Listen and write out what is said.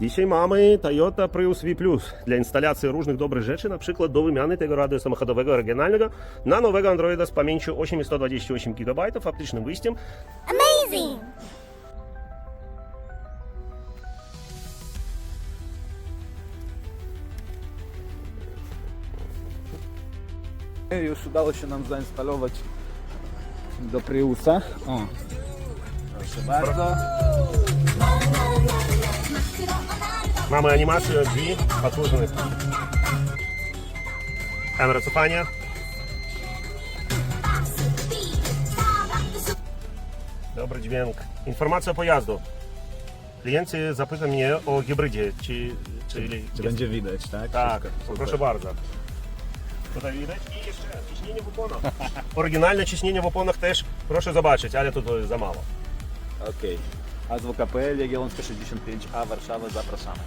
Dzisiaj mamy Toyota Prius V+, dla instalacji różnych dobrych rzeczy, na przykład do wymiany tego radia samochodowego oryginalnego na nowego Androida z pamięcią 8 i 128 GB, optycznym wyjściem. Amazing! Już udało się nam zainstalować do Priusa. O, proszę bardzo. Mamy animację drzwi, otwórzone. Kamera cofania. Dobry dźwięk. Informacja o pojazdu. Klient zapyta mnie o hybrydzie, czy... Czyli Czy będzie widać, tak? Tak, Wszystko. Proszę bardzo. Tutaj widać i jeszcze ciśnienie w oponach. Oryginalne ciśnienie w oponach też proszę zobaczyć, ale to, to jest za mało. Okej. Azwo KPL, Jagiellonska 65A, Warszawa, zapraszamy.